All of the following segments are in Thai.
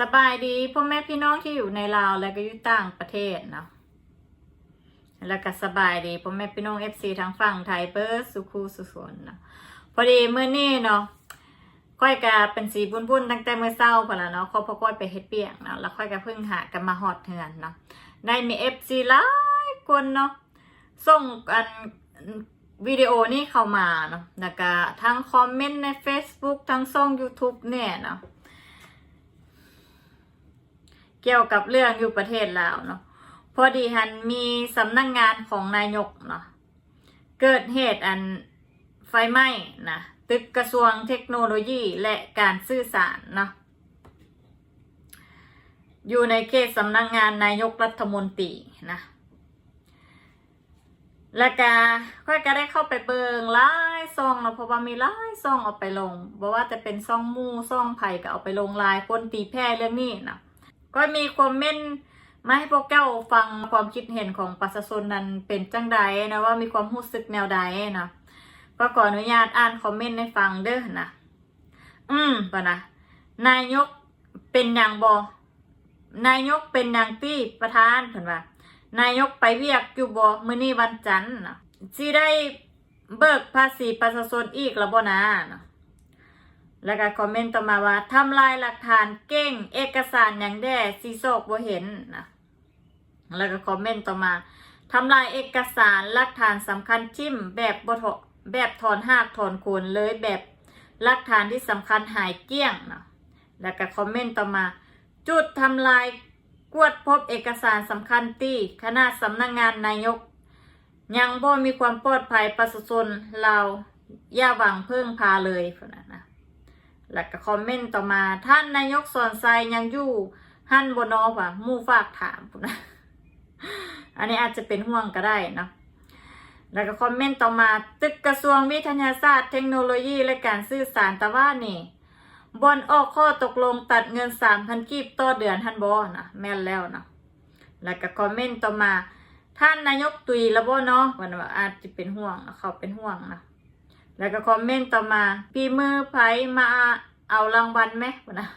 สบายดีพ่อแม่พี่น้องที่อยู่ในลาวและก็อยู่ต่างประเทศเนาะแล้วก็สบายดีพ่อแม่พี่น้องเอฟซีทางฝั่งไทยเบิร์สุคูสุสนเนาะพอดีเมื่อนี้เนาะก้อยกาเป็นสีบุญบุญๆตั้งแต่เมื่อเช้าพอละเนาะเขาพอก้อยไปเฮ็ดเปียกเนาะแล้วค่อยกาเพิ่งหากันมาฮอดเทือนเนาะได้มีเอฟซีหลายคนเนาะส่งกันวิดีโอนี้เข้ามาเนาะแล้วก็ทั้งคอมเมนต์ใน Facebook ทั้งช่อง YouTube เนี่ยเนาะ เกี่ยวกับเรื่องอยู่ประเทศลาวเนาะพอดีฮันมีสำนักงงานของนายกเนาะเกิดเหตุอันไฟไหม้นะตึกกระทรวงเทคโนโลยีและการสื่อสารเนาะอยู่ในเขตสำนักงงานนายกรัฐมนตรีนะแล้วก็ค่อยก็ได้เข้าไปเบิงไล่ซองเนาะเพราะว่ามีไล่ซองเอาไปลงบอกว่าจะเป็นซองมู่ซองไผ่ก็เอาไปลงลายคนตีแพร่เรื่องนี้นะ ก็มีคอมเมนต์มาให้พวกเจ้าฟังความคิดเห็นของประชาชนนั้นเป็นจังใดนะว่ามีความรู้สึกแนวใดนะก็ขออนุญาตอ่านคอมเมนต์ให้ฟังเด้อนะอืมปะนะนายกเป็นอย่างบนายกเป็นอย่างตี้ประธานเพิ่นว่านายกไปเวียกอยู่บ่มื้อนี้วันจันทร์นะสิได้เบิกภาษีประชาชนอีกแล้วบ่นะนะ แล้วก็คอมเมนต์ต่อมาว่าทำลายหลักฐานเก่งเอกสารอย่างแด่ซีโซกบ่เห็นนะแล้วก็คอมเมนต์ต่อมาทำลายเอกสารหลักฐานสำคัญทิ่มแบบบ่ถอแบบถอนหากถอนโคนเลยแบบหลักฐานที่สำคัญหายเกี้ยงนะแล้วก็คอมเมนต์ต่อมา จุดทำลายกวดพบเอกสารสำคัญที่คณะสำนักงงานนายก ยังบ่มีความปลอดภัยประชาชนเราอย่าหวังเพิ่งพาเลยพนนะนะ แล้วก็คอมเมนต์ต่อมาท่านนายกสอนไซยังอยู่หั่นบนอป่ะมู่ฝากถามนะอันนี้อาจจะเป็นห่วงก็ได้เนาะแล้วก็คอมเมนต์ต่อมาตึกกระทรวงวิทยาศาสตร์เทคโนโลยีและการสื่อสารตะว่านี่บอนออกข้อตกลงตัดเงินสามพันกีบต่อเดือนท่านบอนะแม่นแล้วนะแล้วก็คอมเมนต์ต่อมา ท่านนายกตุยล้วบ่เนาะวันว่าอาจจะเป็นห่วงเขาเป็นห่วงนะแล้วก็คอมเมนต์ต่อมา พี่มือไผมา เอารางวัลไหมนะ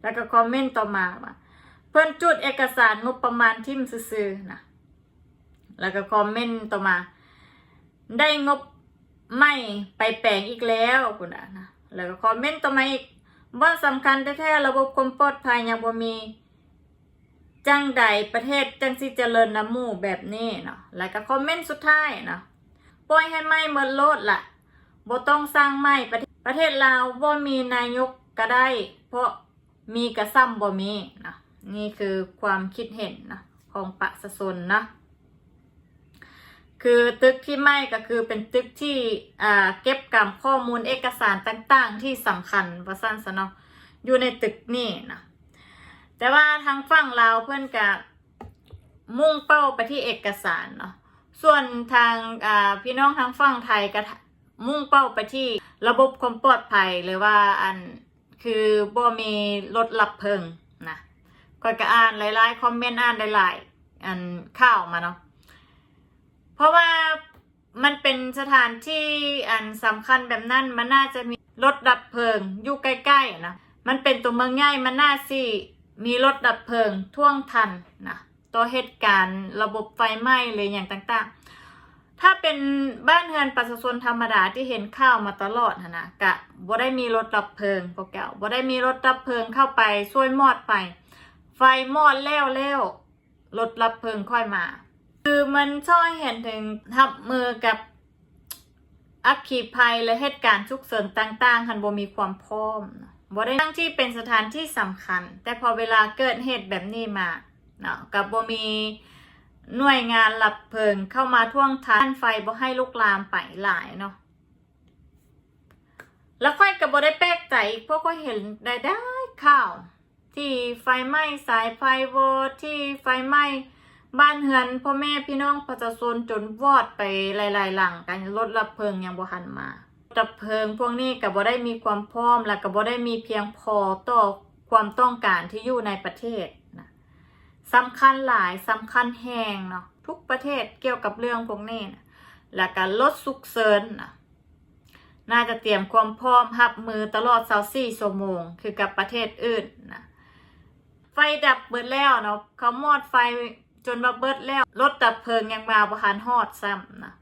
แล้วก็คอมเมนต์ต่อมาว่าเพิ่นจุดเอกสารงบประมาณทิมซื่อๆนะแล้วก็คอมเมนต์ต่อมา ได้งบไม่ไปแปลงอีกแล้วคุณนะนะแล้วก็คอมเมนต์ต่อมาอีกบ่าสำคัญแท้ๆระบบความปลอดภัยยังบ่มีจังใดประเทศจังสิเจริญน้ำมูแบบนี้เนาะแล้วก็คอมเมนต์สุดท้ายเนาะปล่อยให้ไหม้เมินโลดละ่ะบ่ต้องสร้างไหม้ประเทศ ประเทศลาวบ่มีนายกก็ได้ เพราะมีกระซ้ำบ่มีนะนี่คือความคิดเห็นนะของประชาชนนะคือตึกที่ไหม้ก็คือเป็นตึกที่เก็บกำข้อมูลเอกสารต่าง ๆ ที่สำคัญว่าสั้นซะเนาะอยู่ในตึกนี่นะแต่ว่าทางฝั่งลาวเพื่อนกะมุ่งเป้าไปที่เอกสารเนาะส่วนทางพี่น้องทางฝั่งไทยก็มุ่งเป้าไปที่ ระบบความปลอดภัยหรือว่าอันคือบ่มีรถลับเพลิงนะก็ก็อ่านหลายๆคอมเมนต์อ่านหลายๆอันข่าวมาเนาะเพราะว่ามันเป็นสถานที่อันสำคัญแบบนั้นมันน่าจะมีรถดับเพลิงอยู่ใกล้ๆนะมันเป็นตัวเมืองง่ายมันน่าสิมีรถดับเพลิงท่วงทันนะตัวเหตุการณ์ระบบไฟไหม้หรืออย่างต่างๆ ถ้าเป็นบ้านเรือนประชาชนธรรมดาที่เห็นข้าวมาตลอดนะกะบ่ได้มีรถดับเพลิงพวกแก้วบ่ได้มีรถดับเพลิงเข้าไปช่วยมอดไปไฟมอดแล้วแล้วรถดับเพลิงค่อยมา คือมันช่วยเห็นถึงทับมือกับอัคคีภัยและเหตุการณ์ฉุกเฉินต่างๆคันบ่มีความพร้อมบ่ได้ทั้งที่เป็นสถานที่สำคัญ แต่พอเวลาเกิดเหตุแบบนี้มาเนาะกับบ่มี หน่วยงานหลับเพลิงเข้ามาท่วงทานไฟบ่ให้ลุกลามไปหลายเนาะแล้วค่อยกับบ่ได้แปลกใจอีกเพราะก็เห็นได้ได้ข่าว ที่ไฟไหม้สายไฟโวที่ไฟไหม้บ้านเฮือนพ่อแม่พี่น้องประชาชนจนวอดไปหลายๆหลังกันรถดับเพลิงยังบ่ทันมาดับเพลิงพวกนี้ก็บ่ได้มีความพร้อมและก็บ่ได้มีเพียงพอต่อความต้องการที่อยู่ในประเทศนะ สำคัญหลายสำคัญแหงเนาะทุกประเทศเกี่ยวกับเรื่องพวกนี้นะและการลดสุกเสริญนะน่าจะเตรียมความพร้อมรับมือตลอด24ชั่วโมง คือกับประเทศอื่นนะไฟดับเบิดแล้วเนาะเขามอดไฟจนมาเบิดแล้วรถดับเพลิงยังมาประคันฮอดซ้ำนะ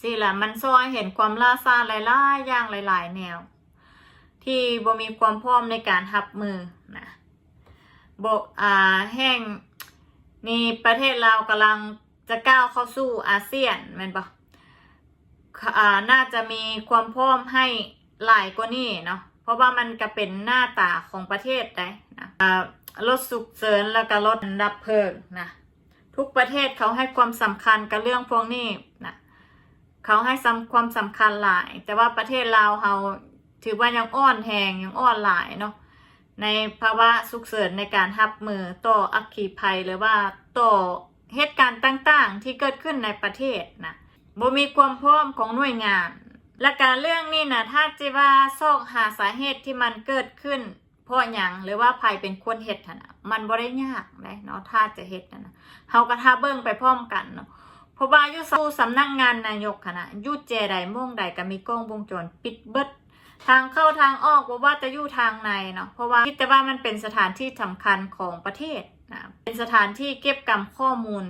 สิละมันซอยเห็นความล่าซาหลายๆอย่างหลาย ๆ แนว ที่บ่มีความพร้อมในการหับมือนะ บอ่าแห้งนี่ประเทศเรากำลังจะก้าวเข้าสู่อาเซียนแม่นปะอ่าน่าจะมีความพร้อมให้หลายกว่านี้เนาะเพราะว่ามันก็เป็นหน้าตาของประเทศได้นะอ่ารถสุกเสริญแล้วก็รถดับเพลิงนะทุกประเทศเขาให้ความสำคัญกับเรื่องพวกนี้นะเขาให้ความสำคัญหลาย แต่ว่าประเทศเราเราถือว่ายังอ่อนแหงยังอ่อนหลายเนาะ ในภาวะสุกเสริญในการรับมือต่ออัคคีภัยหรือว่าต่อเหตุการณ์ต่างๆ ที่เกิดขึ้นในประเทศนะบ่มีความพร้อมของหน่วยงาน และการเรื่องนี้นะถ้าจะว่าซอกหาสาเหตุที่มันเกิดขึ้นเพราะหยังหรือว่าภัยเป็นคนเฮ็ดหั่นะมันบ่ได้ยากเลยเนาะถ้าจะเฮ็ดนะเฮาก็ท่าเบิ่งไปพร้อมกันเนาะเพราะว่าอยู่สู่สำนักงานนายกคณะยู่แจใดม่วงใดก็มีกล้องวงจรปิดเบิด ทางเข้าทางออกบ่าว่าจะอยู่ทางในเนาะเพราะว่าคิดแต่ว่ามันเป็นสถานที่สำคัญของประเทศนะเป็นสถานที่เก็บกำข้อมูล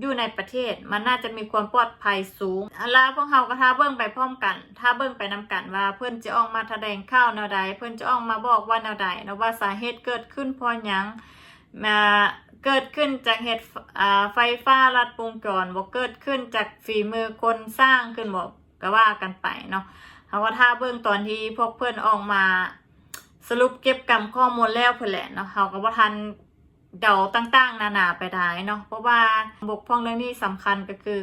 อยู่ในประเทศ มันน่าจะมีความปลอดภัยสูงอันละพวกเราก็ท้าเบิ่งไปพร้อมกันท้าเบิ่งไปนำกันว่าเพื่อนจะออกมาแสดงข่าวแนวใด เพื่อนจะออกมาบอกว่าแนวใดนะว่าสาเหตุเกิดขึ้นเพราะหยังมาเกิดขึ้นจากเหตุไฟฟ้าลัดวงจรบ่เกิดขึ้นจากฝีมือคนสร้างขึ้นบ่ก็ว่ากันไปเนาะ เขาก็ท่าเบื้องตอนที่พวกเพื่อนออกมา สรุปเก็บกรรมข้อมูลแล้วเพื่อนแหละเนาะเขาก็บ่ทันเดาต่างๆนานาไปได้เนาะเพราะว่าบกพร่องเรื่องนี้สำคัญก็คือ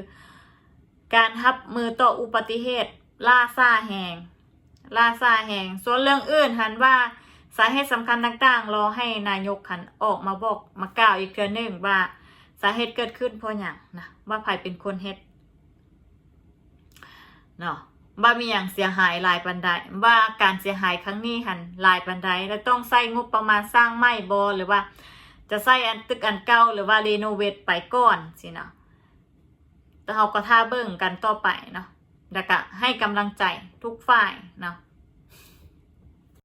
การทับมือต่ออุบัติเหตุล่าซ่าแหงล่าซ่าแหงส่วนเรื่องอื่นหันว่าสาเหตุสำคัญต่างๆ รอให้นายกหันออกมาบอกมากล่าวอีกเทื่อหนึงว่าสาเหตุเกิดขึ้นเพราะอย่างนะว่าใครเป็นคนเฮ็ดเนาะ ว่ามีอย่างเสียหายหลายปันไดว่าการเสียหายครั้งนี้หันหลายปันไดแล้วต้องใส่งบประมาณสร้างไม่บอหรือว่า จะใส่อันตึกอันเก่าหรือว่ารีโนเวทไปก่อนสินะแต่เราก็ท่าเบิ่งกันต่อไปเนาะแล้วก็ให้กำลังใจทุกฝ่ายเนาะ